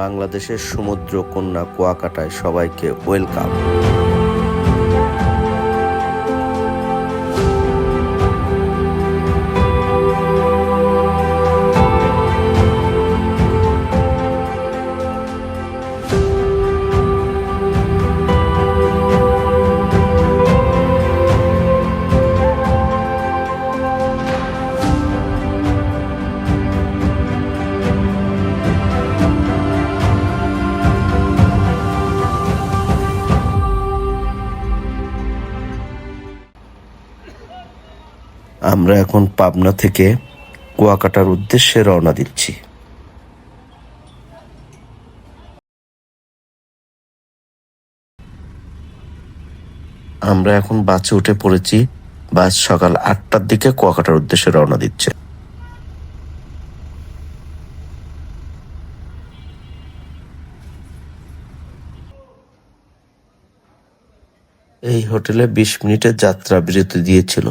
বাংলাদেশের সমুদ্র কন্যা কুয়াকাটায় সবাইকে ওয়েলকাম। আমরা এখন পাবনা থেকে কুয়াকাটার উদ্দেশ্যে রওনা দিচ্ছি। আমরা এখন বাসে উঠে পড়েছি। বাস সকাল আটটার দিকে কুয়াকাটার উদ্দেশ্যে রওনা দিচ্ছে। এই হোটেলে বিশ মিনিটের যাত্রা বিরতি দিয়েছিল।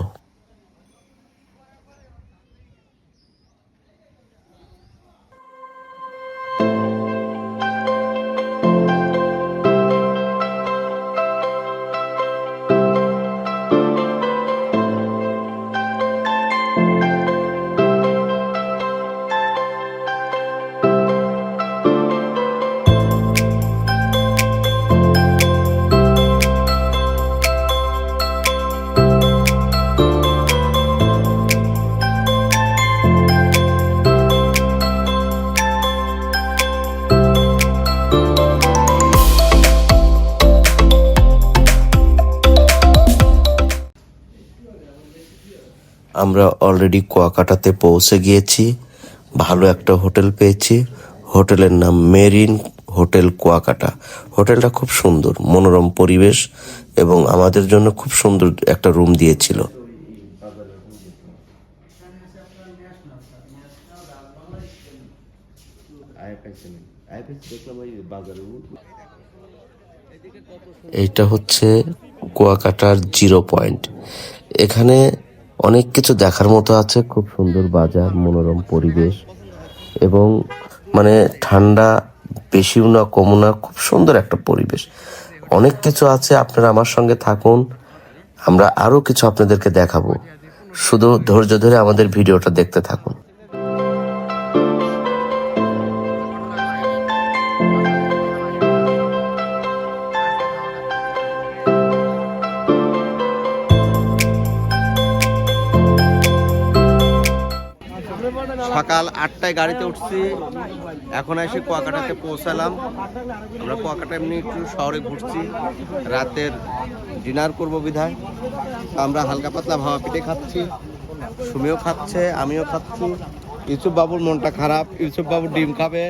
আমরা অলরেডি কুয়াকাটাতে পৌঁছে গিয়েছি, ভালো একটা হোটেল পেয়েছি। হোটেলের নাম মেরিন হোটেল কুয়াকাটা। হোটেলটা খুব সুন্দর, মনোরম পরিবেশ এবং আমাদের জন্য খুব সুন্দর একটা রুম দিয়েছিল। এইটা হচ্ছে কুয়াকাটার জিরো পয়েন্ট এখানে অনেক কিছু দেখার মতো আছে, খুব সুন্দর বাজার, মনোরম পরিবেশ এবং মানে ঠান্ডা বেশিও না, কমও না, খুব সুন্দর একটা পরিবেশ। অনেক কিছু আছে, আপনারা আমার সঙ্গে থাকুন, আমরা আরও কিছু আপনাদেরকে দেখাবো। শুধু ধৈর্য ধরে আমাদের ভিডিওটা দেখতে থাকুন। আটটায় গাড়িতে উঠছি। এখন এসে কুয়াকাটাতে পৌঁছালাম। আমরা কুয়াকাটা এমনি একটু শহরে ঘুরছি। রাতের ডিনার করব বিধায়। আমরা হালকা পাতলা ভাবা পিঠে খাচ্ছি। সুমিও খাচ্ছে আমিও খাচ্ছি। ইউসুফ বাবুর মনটা খারাপ। ইউসুফ বাবু ডিম খাবে।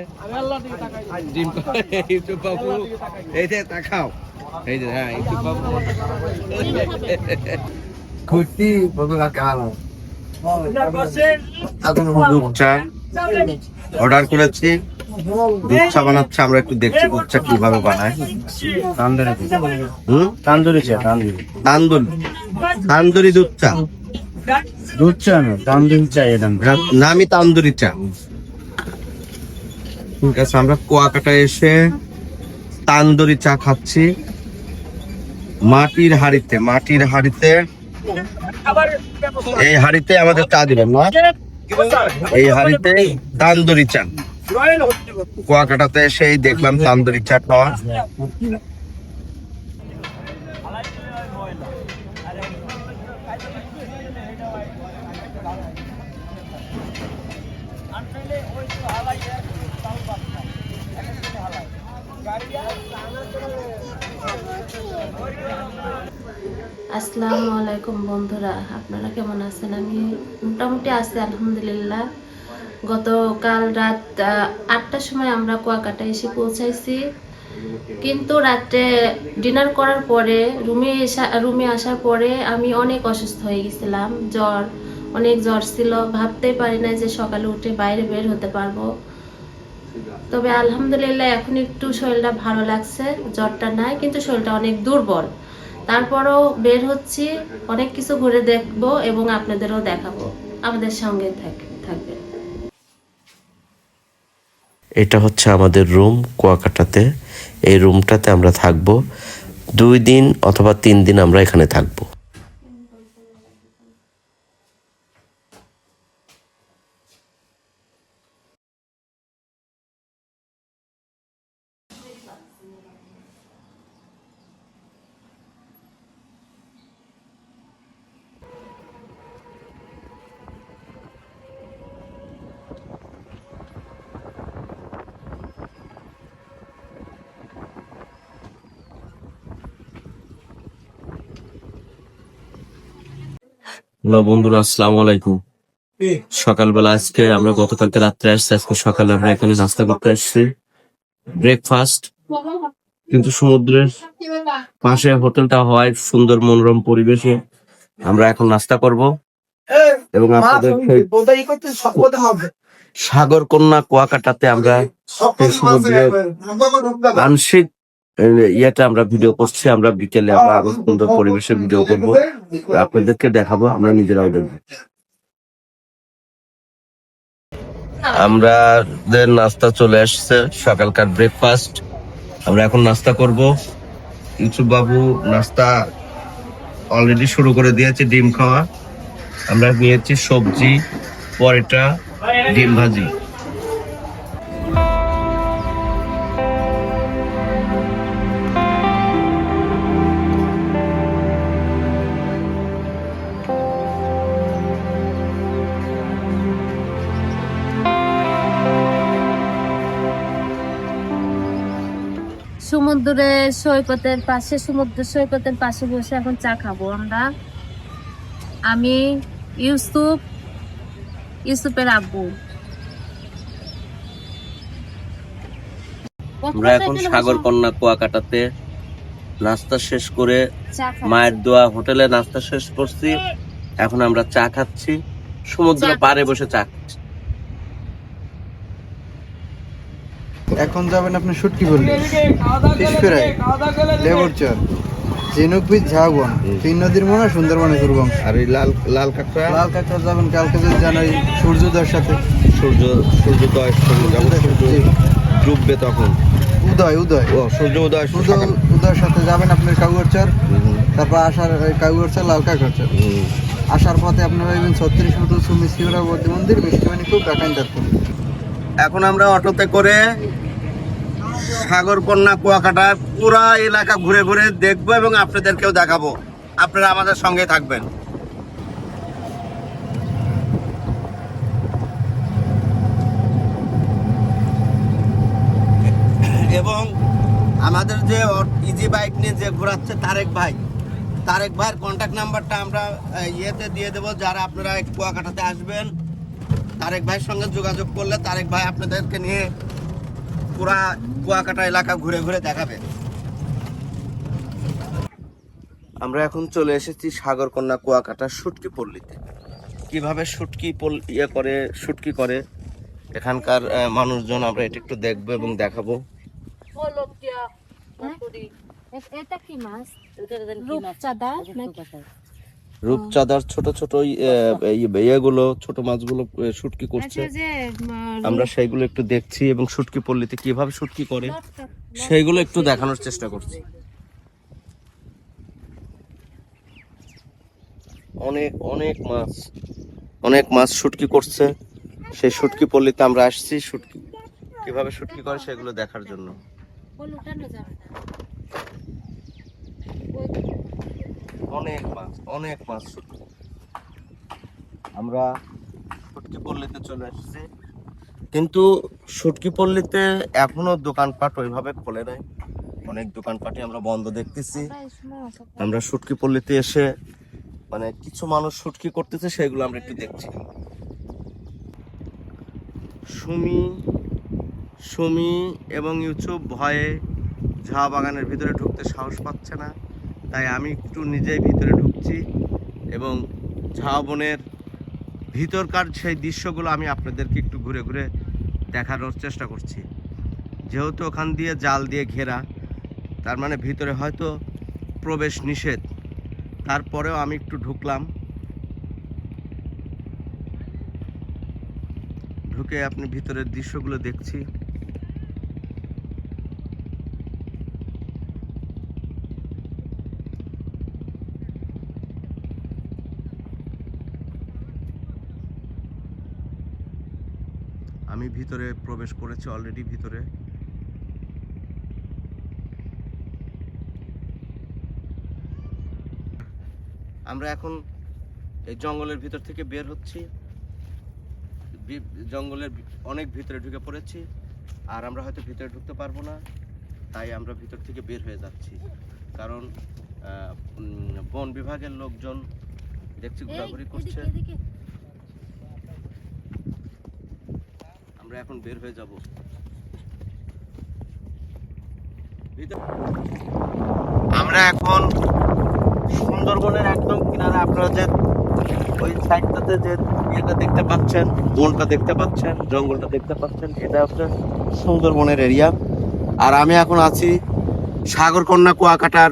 ডিম খাবে ইউসুফ বাবু এই যে তাকাও এই যে হ্যাঁ ইউসুফ বাবু lah kalau. দুধ চা অর্ডার করেছি। দুধ চা বানাচ্ছে আমরা একটু দেখছি দুধ চা কীভাবে বানায়। হুম? তান্দুরি চা তান্দুরি। তান্দুরি। তান্দুরি দুধ চা। দুধ চা না তান্দুরি চা এরকম তান্দুরি চা। ঠিক আছে আমরা কুয়াকাটা এসে তান্দুরি চা খাচ্ছি। মাটির হাড়িতে মাটির হাড়িতে। এই হাড়িতে আমাদের চা দিবেন না? এই হাড়িতে তান্দুরি চা কুয়াকাটাতে সেই দেখলাম তান্দুরি চা খাওয়া আসসালামু আলাইকুম বন্ধুরা, আপনারা কেমন আছেন? আমি মোটামুটি আছি, আলহামদুলিল্লাহ। গতকাল রাত আটটার সময় আমরা কুয়াকাটা এসে পৌঁছাইছি। কিন্তু রাত্রে ডিনার করার পরে, রুমে এসা, রুমে আসার পরে আমি অনেক অসুস্থ হয়ে গেছিলাম। জ্বর, অনেক জ্বর ছিল। ভাবতেই পারি না যে সকালে উঠে বাইরে বের হতে পারব। তবে আলহামদুলিল্লাহ, এখন একটু শরীরটা ভালো লাগছে। জ্বরটা নাই, কিন্তু শরীরটা অনেক দুর্বল। তারপরও বের হচ্ছি, অনেক কিছু ঘুরে দেখব এবং আপনাদেরও দেখাবো। আমাদের সঙ্গে থাকবে। এটা হচ্ছে আমাদের রুম কুয়াকাটাতে। এই রুমটাতে আমরা থাকব। দুই দিন অথবা তিন দিন আমরা এখানে থাকব। হ্যালো বন্ধুরা আসসালামু আলাইকুম। সকালবেলা আজকে আমরা গতকালকে রাত্রে আসছি আজকে সকালে আমরা এখানে নাস্তা করতে আসছি। ব্রেকফাস্ট কিন্তু সমুদ্রের পাশে হোটেলটা হওয়ায় সুন্দর মনোরম পরিবেশে। আমরা এখন নাস্তা করব। এবং আপনাদের সাগর কন্যা কুয়াকাটাতে আমরা সমুদ্রের আংশিক ইয়েটা আমরা ভিডিও করছি আমরা বিকেলে আমরা আরও সুন্দর পরিবেশে ভিডিও করব। আপনাদেরকে দেখাবো আমরা নিজেরাও দেখব আমাদের নাস্তা চলে আসছে সকালকার ব্রেকফাস্ট আমরা এখন নাস্তা করব। ইউসুফ বাবু নাস্তা অলরেডি শুরু করে দিয়েছে ডিম খাওয়া। আমরা নিয়েছি সবজি পরেটা ডিম ভাজি। সমুদ্রের সৈকতের পাশে সমুদ্র সৈকতের পাশে বসে এখন চা খাব আমরা। আমি ইউসুফ ইউসুফের আব্বু। আমরা এখন সাগর কন্যা কুয়াকাটাতে নাস্তা শেষ করে মায়ের দোয়া হোটেলে নাস্তা শেষ করছি। এখন আমরা চা খাচ্ছি। সমুদ্র পাড়ে বসে চা খাচ্ছি। এখন যাবেন আপনি শুটকি বললে ফিশ ফ্রাই লেবর চর ঝিনুক ঝাউবন। তিন নদীর মনে সুন্দরবনে ঘুরবো আর এই লাল লাল কাঁকড়া? লাল কাঁকড়া যাবেন কালকে যদি জানাই সূর্যোদয়ের সাথে। সূর্য সূর্যোদয় সূর্য। ডুববে তখন। উদয় উদয়। ও সূর্য উদয় সূর্য উদয়ের সাথে যাবেন আপনার কাউয়ার চর হুম, তারপর আসার কাউয়ার চর লাল কাঁকড়া চর আসার পথে আপনারা পাইবেন ছত্রিশ ফুট উঁচু মিষ্টিমরাবতী মন্দির মিষ্টিমানি খুব ডাকাইন এখন আমরা অটোতে করে সাগর কন্যা কুয়াকাটা, পুরা এলাকা ঘুরে ঘুরে দেখব এবং আপনাদেরকেও দেখাবো। আপনারা আমাদের সঙ্গে থাকবেন। এবং আমাদের যে ইজি বাইক নিয়ে যে ঘোরাচ্ছে তারেক ভাই, তারেক ভাইয়ের কন্ট্যাক্ট নাম্বারটা আমরা ইয়েতে দিয়ে দেবো। যারা আপনারা কুয়াকাটাতে আসবেন, তারেক ভাইয়ের সঙ্গে যোগাযোগ করলে তারেক ভাই আপনাদেরকে নিয়ে পুরা কুয়াকাটা এলাকা ঘুরে ঘুরে দেখাবে। আমরা এখন চলে এসেছি সাগরকন্যা কুয়াকাটা শুটকি পল্লীতে। কীভাবে শুটকি পল ইয়ে করে শুটকি করে? এখানকার মানুষজন আমরা এটা একটু দেখব এবং দেখাবো। এটা কি মাছ? রূপচাঁদা রূপচাঁদার ছোট ছোট ইয়েগুলো ছোট মাছগুলো শুটকি করছে। আচ্ছা আমরা সেইগুলো একটু দেখছি এবং শুটকি পল্লীতে কীভাবে শুটকি করে সেইগুলো একটু দেখানোর চেষ্টা করছি। অনেক অনেক মাছ অনেক মাছ শুটকি করছে। সেই শুটকি পল্লীতে আমরা আসছি শুটকি কীভাবে শুটকি করে সেগুলো দেখার জন্য। অনেক মাছ অনেক মাছ শুটকি আমরা শুটকি পল্লীতে চলে আসছি কিন্তু শুটকি পল্লীতে এখনও দোকানপাট ওইভাবে খোলে নাই। অনেক দোকানপাটই আমরা বন্ধ দেখতেছি। আমরা শুটকি পল্লীতে এসে মানে কিছু মানুষ শুটকি করতেছে, সেগুলো আমরা একটু দেখছি। সুমি সুমি এবং ইউসুফ ভয়ে ঝা বাগানের ভিতরে ঢুকতে সাহস পাচ্ছে না। তাই আমি একটু নিজেই ভিতরে ঢুকছি এবং ঝাঁ বনের ভিতরকার সেই দৃশ্যগুলো আমি আপনাদেরকে একটু ঘুরে ঘুরে দেখানোর চেষ্টা করছি। যেহেতু ওখান দিয়ে জাল দিয়ে ঘেরা, তার মানে ভিতরে হয়তো প্রবেশ নিষেধ। তারপরেও আমি একটু ঢুকলাম। ঢুকে আপনি ভিতরের দৃশ্যগুলো দেখছি। ভিতরে প্রবেশ করেছি অলরেডি ভিতরে। আমরা এখন এই জঙ্গলের ভিতর থেকে বের হচ্ছি। জঙ্গলের অনেক ভিতরে ঢুকে পড়েছি আর আমরা হয়তো ভিতরে ঢুকতে পারব না তাই আমরা ভিতর থেকে বের হয়ে যাচ্ছি। কারণ বন বিভাগের লোকজন দেখছি ঘোরাঘুরি করছে। আমরা এখন বের হয়ে যাব। আমরা এখন সুন্দরবনের একদম কিনারে, আপনারা যে ওই সাইডটাতে যে ইয়েটা দেখতে পাচ্ছেন, বনটা দেখতে পাচ্ছেন, জঙ্গলটা দেখতে পাচ্ছেন, এটা হচ্ছে সুন্দরবনের এরিয়া আর আমি এখন আছি সাগরকন্যা কুয়াকাটার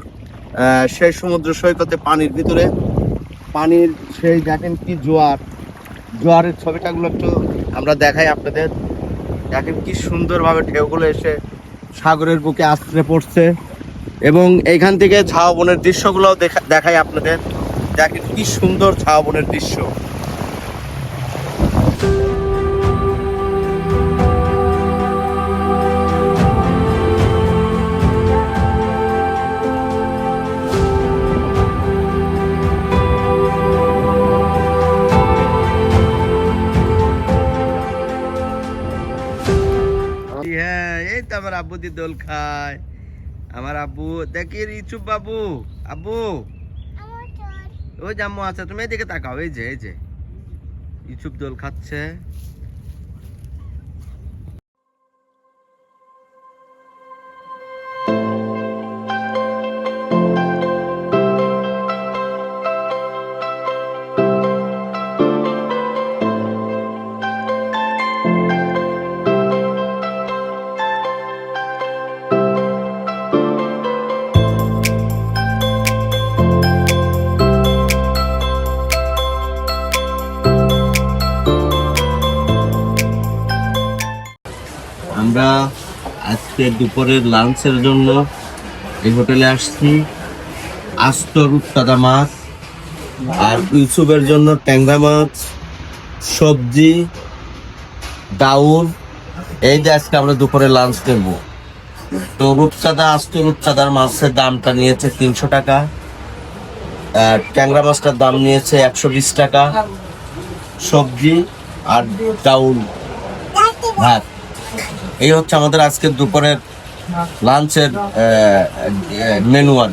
সেই সমুদ্র সৈকতে পানির ভিতরে। পানির সেই দেখেন কি জোয়ার। জোয়ারের ছবিটাগুলো একটু আমরা দেখাই আপনাদের। দেখেন কি সুন্দরভাবে ঢেউগুলো এসে সাগরের বুকে আশ্রে পড়ছে। এবং এইখান থেকে ঝাউবনের দৃশ্যগুলোও দেখা- দেখাই আপনাদের। দেখেন কি সুন্দর ঝাউবনের দৃশ্য। আব্বু দি দোল খায়। আমার আব্বু দেখি ইচুপ বাবু আব্বু। ওই জাম্মু আছে তুমি এদিকে তাকাও এই যে এই যে। ইচুপ দোল খাচ্ছে। আমরা আজকে দুপুরের লাঞ্চের জন্য এই হোটেলে আসছি। আস্ত রূপসাদা মাছ আর ইউসুফের জন্য ট্যাংরা মাছ, সবজি ডাউল এই যে আজকে আমরা দুপুরে লাঞ্চ করব তো রূপচাঁদা আস্ত রূপচাঁদার মাছের দামটা নিয়েছে তিনশো টাকা। আর ট্যাংরা মাছটার দাম নিয়েছে একশো বিশ টাকা। সবজি আর ডাউল। ভাত এই হচ্ছে আমাদের আজকে দুপুরের লাঞ্চের মেনু আর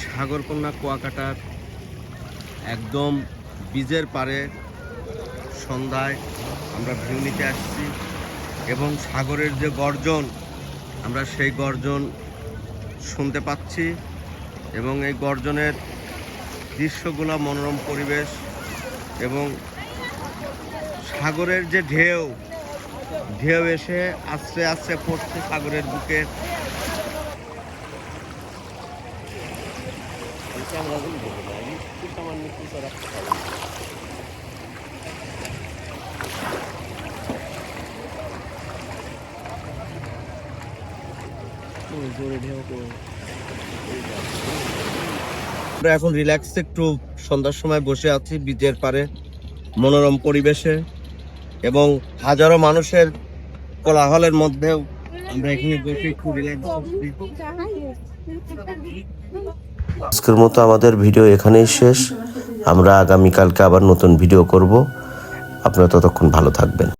সাগরকন্যা কুয়াকাটার একদম বীজের পারে সন্ধ্যায় আমরা ভিউ নিতে আসছি এবং সাগরের যে গর্জন, আমরা সেই গর্জন শুনতে পাচ্ছি এবং এই গর্জনের দৃশ্যগুলো মনোরম পরিবেশ এবং সাগরের যে ঢেউ ঢেউ এসে আস্তে আস্তে পড়ছে সাগরের বুকে। আমরা এখন রিল্যাক্স একটু সন্ধ্যার সময় বসে আছি, বিচের পারে মনোরম পরিবেশে। এবং হাজারো মানুষের কোলাহলের মধ্যেও আমরা এখানে বসে আজকের মতো আমাদের ভিডিও এখানেই শেষ। আমরা আগামীকালকে আবার নতুন ভিডিও করব। আপনারা ততক্ষণ ভালো থাকবেন।